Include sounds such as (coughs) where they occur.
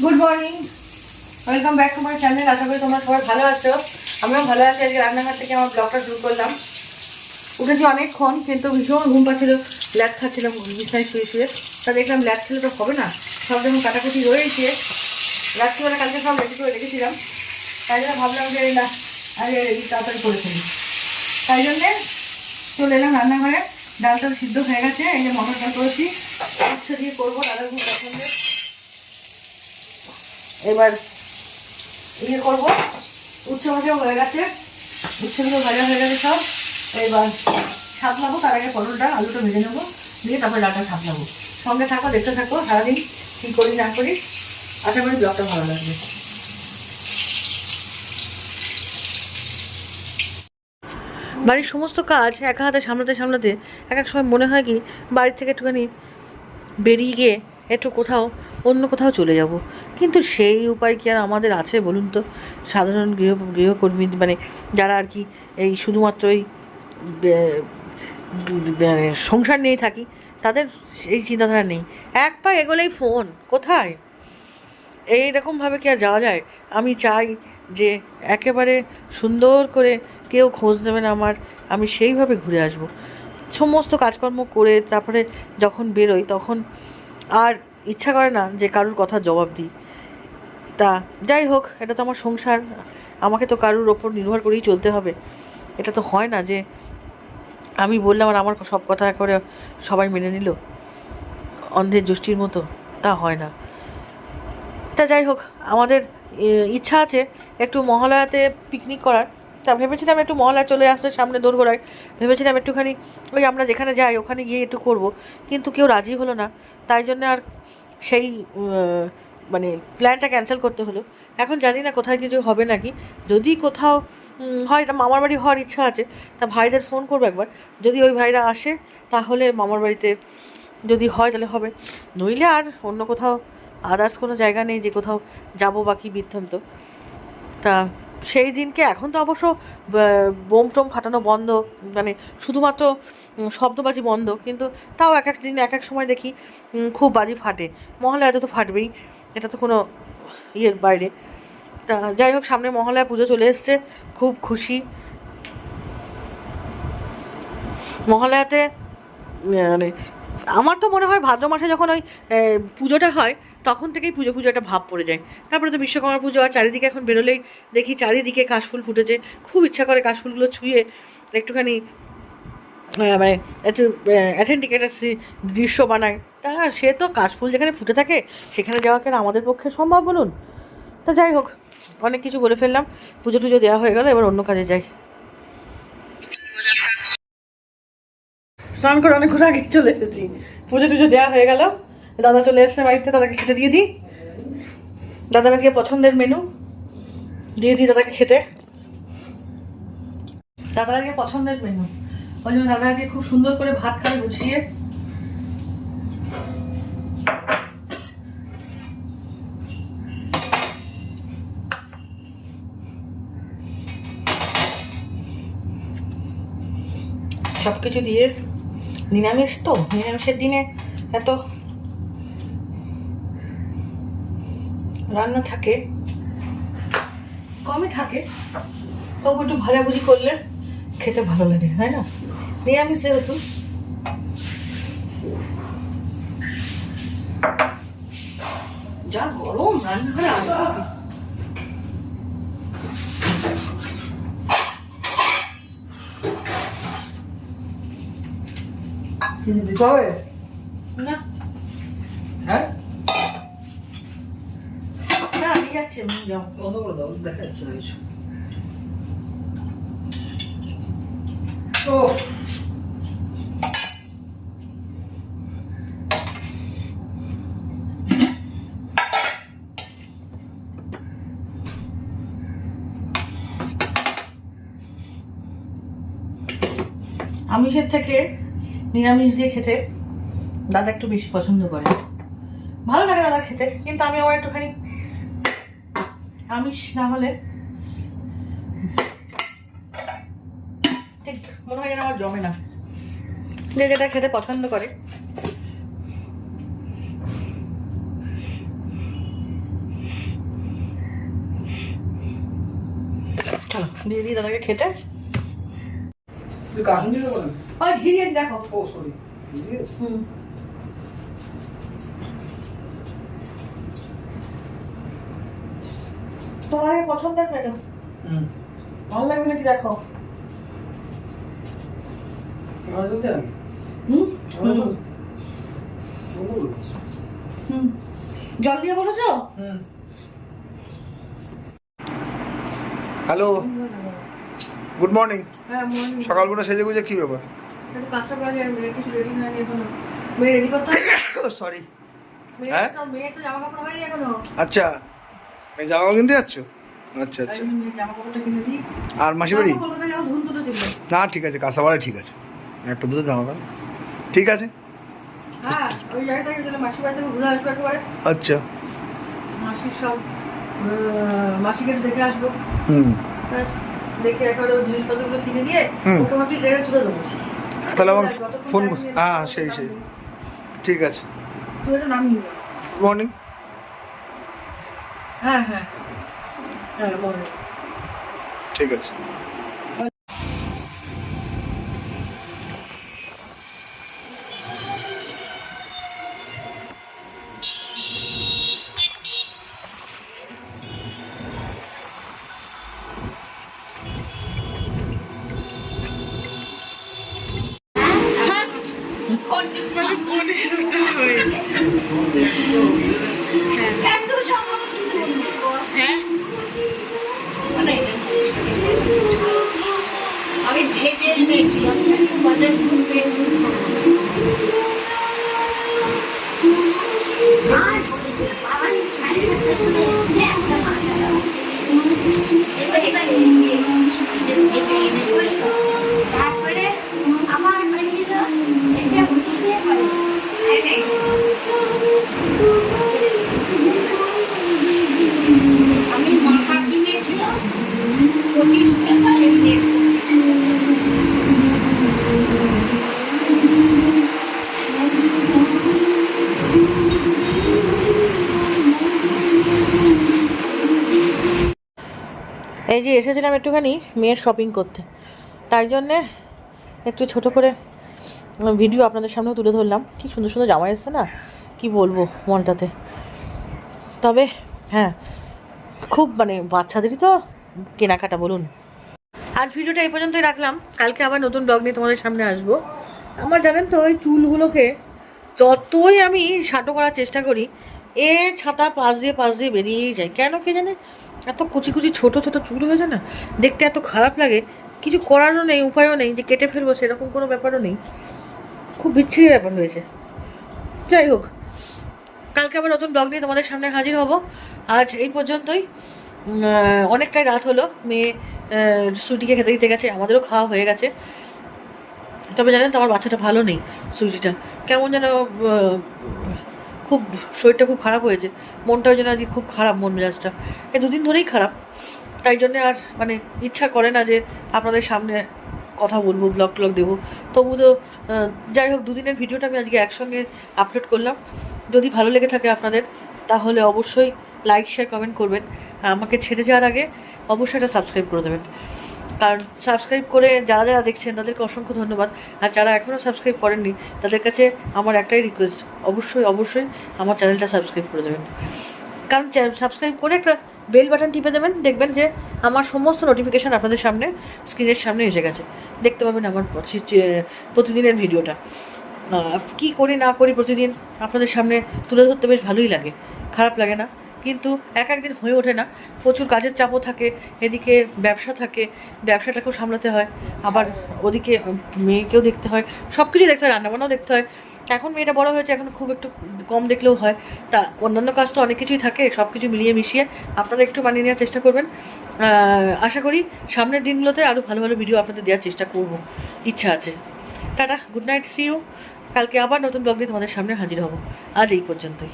Good morning welcome back to my channel আশা করি তোমরা সবাই ভালো আছো। আমিও ভালো আছি। আজকে রান্নাঘর থেকে আমার ব্লগটা শুরু করলাম। উঠেছি অনেকক্ষণ, কিন্তু ভীষণ ঘুম পাচ্ছিল। ল্যাট খাচ্ছিলাম বিছানায় শুয়ে শুয়ে। তা দেখলাম ল্যাট ছিল তো হবে না। সব যখন কাটাকুটি রয়েছে। রাত্রিবেলা কালকে সব রেডি করে রেখেছিলাম। তাই জন্য ভাবলাম যে না, আগে তাড়াতাড়ি করে ফেলি। তাই জন্যে চলে এলাম রান্নাঘরে। ডালটা সিদ্ধ হয়ে গেছে। এই যে মটর ডাল করেছি। উচ্ছে দিয়ে করব দাদা খুব পছন্দের এবার ইয়ে করব। উচ্ছে ভাজাও হয়ে গেছে। উচ্ছেগুলো ভাজা হয়ে গেছে সব। এবার সাতলাবো তার আগে পটলটা, আলুটা ভেজে নেব। দিয়ে তারপর ডালটা সাতলাবো সঙ্গে থাকো, দেখতে থাকো, সারাদিন কী করি, না করি। আশা করি ব্লগটা ভালো লাগবে। বাড়ির সমস্ত কাজ একা হাতে সামলাতে সামলাতে এক এক সময় মনে হয় কি, বাড়ির থেকে একটুখানি বেরিয়ে গিয়ে একটু কোথাও অন্য কোথাও চলে যাব। কিন্তু সেই উপায় কি আর আমাদের আছে বলুন তো? সাধারণ গৃহ, গৃহকর্মী মানে যারা আর কি এই শুধুমাত্র এই মানে সংসার নিয়েই থাকি, তাদের এই চিন্তাধারা নেই। এক পা এগোলেই ফোন, কোথায়? এইরকমভাবে কি আর যাওয়া যায়? আমি চাই যে একেবারে সুন্দর করে কেউ খোঁজ দেবেন আমার, আমি সেইভাবে ঘুরে আসব। সমস্ত কাজকর্ম করে তারপরে যখন বেরোই তখন আর ইচ্ছা করে না যে কারুর কথা জবাব দিই। তা যাই হোক, এটা তো আমার সংসার। আমাকে তো কারুর ওপর নির্ভর করেই চলতে হবে। এটা তো হয় না যে আমি বললাম আর আমার সব কথা করে সবাই মেনে নিল। অন্ধের যষ্টির মতো, তা হয় না। তা যাই হোক, আমাদের ইচ্ছা আছে একটু মহালয়াতে পিকনিক করার। তা ভেবেছিলাম একটু মহালয়া চলে আসছে সামনে দোরগোড়ায়। ভেবেছিলাম একটুখানি ওই আমরা যেখানে যাই ওখানে গিয়ে একটু করব। কিন্তু কেউ রাজি হলো না। তাই জন্য আর সেই মানে প্ল্যানটা ক্যান্সেল করতে হলো। এখন জানি না কোথায় কিছু হবে নাকি। যদি কোথাও হয় তা মামার বাড়ি হওয়ার ইচ্ছা আছে, তা ভাইদের ফোন করব একবার। যদি ওই ভাইরা আসে, তাহলে মামার বাড়িতে যদি হয় তাহলে হবে। নইলে আর অন্য কোথাও আদার্স কোনো জায়গা নেই যে কোথাও যাব বাকি বৃত্তান্ত। তা সেই দিনকে এখন তো অবশ্য বোম টোম ফাটানো বন্ধ মানে শুধুমাত্র শব্দবাজি বন্ধ, কিন্তু তাও এক এক দিন, এক এক সময় দেখি খুব বাজি ফাটে। মহলায় তো ফাটবেই, এটা তো কোনো ইয়ের বাইরে। তা যাই হোক, সামনে মহালয়া পুজো চলে এসছে, খুব খুশি। মহালয়াতে মানে আমার তো মনে হয় ভাদ্র মাসে যখন ওই পুজোটা হয় তখন থেকেই পুজো পুজো একটা ভাব পড়ে যায়। তারপরে তো বিশ্বকর্মা পুজো আর চারিদিকে এখন বেরোলেই দেখি চারিদিকে কাশফুল ফুটেছে। খুব ইচ্ছা করে কাশফুলগুলো ছুঁয়ে একটুখানি মানে একটু অ্যাথেন্টিক একটা দৃশ্য বানায়। তা সে তো কাশফুল যেখানে ফুটে থাকে, সেখানে যাওয়া কেন আমাদের পক্ষে সম্ভব বলুন? তা যাই হোক, অনেক কিছু বলে ফেললাম। পুজো টুজো দেওয়া হয়ে গেল, এবার অন্য কাজে যাই। স্নান করে অনেকক্ষণ আগে চলে এসেছি। পুজো টুজো দেওয়া হয়ে গেল। দাদা চলে এসছে বাড়িতে, দাদাকে খেতে দিয়ে দিই। দাদার আজকে পছন্দের মেনু দিয়ে দিই দাদাকে খেতে। দাদার আজকে পছন্দের মেনু ওই জন্য দাদা আজকে খুব সুন্দর করে ভাত খাবে গুছিয়ে। সব কিছু দিয়ে নিরামিষ তো? নিরামিষের দিনে এত রান্না থাকে কমই থাকে। তবু একটু ভাজাভুজি করলে খেতে ভালো লাগে তাই না? নিরামিষ যেহেতু। যা গরম রান্নাঘরে আলো থাকে। দিতে হবে না হ্যাঁ না ঠিক যাও। বন্ধ করে দাও দেখা যাচ্ছে না কিছু। ও। আমিষের থেকে নিরামিষ দিয়ে খেতে দাদা একটু বেশি পছন্দ করে। ভালো লাগে দাদা খেতে কিন্তু আমি আবার একটুখানি আমি না হলে ঠিক মনে হয় যেন আমার জমে না। যে যেটা খেতে পছন্দ করে। চলো দিয়ে দাদাকে খেতে। কাশুন দিয়ে দেখো। ও সরি হুম। তোমার আগে পছন্দ লাগবে না হুম। ভালো লাগবে নাকি দেখো? জল দিয়ে বলেছ হুম। হ্যালো। Good morning. হ্যাঁ মর্নিং। সকালবেলা সেজে গুজে কি ব্যাপার? একটু কাজটা করা যায় মেয়ে কিছু রেডি হয়নি এখনও। মেয়ে রেডি করতে হবে? (coughs) সরি হ্যাঁ? মেয়ে তো জামা হয়নি এখনও। আচ্ছা। জামা কাপড় কিনতে যাচ্ছ? আচ্ছা আচ্ছা। আর মাসি বাড়ি? না ঠিক আছে কাঁসাবাড়ি ঠিক আছে। একটা দুটো জামা কাপড়। ঠিক আছে? হ্যাঁ আচ্ছা। মাসির সব মাসিকে দেখে আসব। হুম। দেখে একেবারে জিনিসপত্রগুলো কিনে দিয়ে হুম। ট্রেনে তুলে দেবো। তাহলে আমাকে ফোন হ্যাঁ সেই সেই। ঠিক আছে। মর্নিং হ্যাঁ হ্যাঁ। হ্যাঁ মনে ঠিক আছে আমি ভেজে নিয়েছি আমি বাজার করতে আর বলিস না, বাবা সাড়ে সাতটার সময় এসেছে, একটা মাছ আনা হয়েছে। এবার এবার নিয়ে গিয়ে ভেজে এনে করল। তারপরে আবার বানিয়ে দিল, এসে দিয়ে করে। আরে, আমি মাথা কিনেছিলাম পঁচিশ টাকা এমনি এই যে এসেছিলাম একটুখানি মেয়ের শপিং করতে তাই জন্যে একটু ছোট করে ভিডিও আপনাদের সামনে তুলে ধরলাম। কি সুন্দর সুন্দর জামা এসছে না? কি বলব মনটাতে? তবে হ্যাঁ খুব মানে বাচ্চাদেরই তো কেনাকাটা বলুন। আজ ভিডিওটা এই পর্যন্তই রাখলাম। কালকে আবার নতুন ব্লগ নিয়ে তোমাদের সামনে আসব। আমার জানেন তো, ওই চুলগুলোকে যতই আমি সাটো করার চেষ্টা করি, এ ছাতা পাশ দিয়ে পাশ দিয়ে বেরিয়েই যায়। কেন কে জানে? এত কুচি কুচি ছোট ছোট চুল হয়েছে না, দেখতে এত খারাপ লাগে। কিছু করারও নেই, উপায়ও নেই, যে কেটে ফেলব সেরকম কোনো ব্যাপারও নেই। খুব বিচ্ছিরি ব্যাপার হয়েছে। যাই হোক, কালকে আবার নতুন ব্লগ নিয়ে তোমাদের সামনে হাজির হব। আজ এই পর্যন্তই। অনেকটাই রাত হলো, মেয়ে সুইটিকে খেতে দিতে গেছে, আমাদেরও খাওয়া হয়ে গেছে। তবে জানেন তো আমার বাচ্চাটা ভালো নেই সুইটিটা। কেমন যেন খুব, শরীরটা খুব খারাপ হয়েছে। মনটাও যেন আজকে খুব খারাপ, মন মেজাজটা। এই দুদিন ধরেই খারাপ। তাই জন্যে আর মানে ইচ্ছা করে না যে আপনাদের সামনে কথা বলব ব্লগ ট্লগ দেবো। তবু তো যাই হোক, দুদিনের ভিডিওটা আমি আজকে একসঙ্গে আপলোড করলাম। যদি ভালো লেগে থাকে আপনাদের, তাহলে অবশ্যই লাইক শেয়ার কমেন্ট করবেন। আমাকে ছেড়ে যাওয়ার আগে অবশ্যই এটা সাবস্ক্রাইব করে দেবেন। কারণ সাবস্ক্রাইব করে যারা যারা দেখছেন তাদেরকে অসংখ্য ধন্যবাদ। আর যারা এখনও সাবস্ক্রাইব করেননি, তাদের কাছে আমার একটাই রিকোয়েস্ট অবশ্যই অবশ্যই আমার চ্যানেলটা সাবস্ক্রাইব করে দেবেন। কারণ সাবস্ক্রাইব করে একটা বেল বাটন টিপে দেবেন, দেখবেন যে আমার সমস্ত নোটিফিকেশান আপনাদের সামনে স্ক্রিনের সামনে এসে গেছে। দেখতে পাবেন আমার প্রতি- প্রতিদিনের ভিডিওটা কি করি না করি প্রতিদিন আপনাদের সামনে তুলে ধরতে বেশ ভালোই লাগে। খারাপ লাগে না। কিন্তু এক একদিন হয়ে ওঠে না। প্রচুর কাজের চাপও থাকে, এদিকে ব্যবসা থাকে, ব্যবসাটাকেও সামলাতে হয়, আবার ওদিকে মেয়েকেও দেখতে হয় সব কিছুই দেখতে হয়, রান্নাবান্নাও দেখতে হয়। এখন মেয়েটা বড় হয়েছে, এখন খুব একটু কম দেখলেও হয়। তা অন্যান্য কাজ তো অনেক কিছুই থাকে সব কিছু মিলিয়ে মিশিয়ে আপনারা একটু মানিয়ে নেওয়ার চেষ্টা করবেন। আশা করি সামনের দিনগুলোতে আরও ভালো ভালো ভিডিও আপনাদের দেওয়ার চেষ্টা করব। ইচ্ছা আছে। Tata good night see you কালকে আবার নতুন ব্লগ তোমাদের সামনে হাজির হব। আজ এই পর্যন্তই।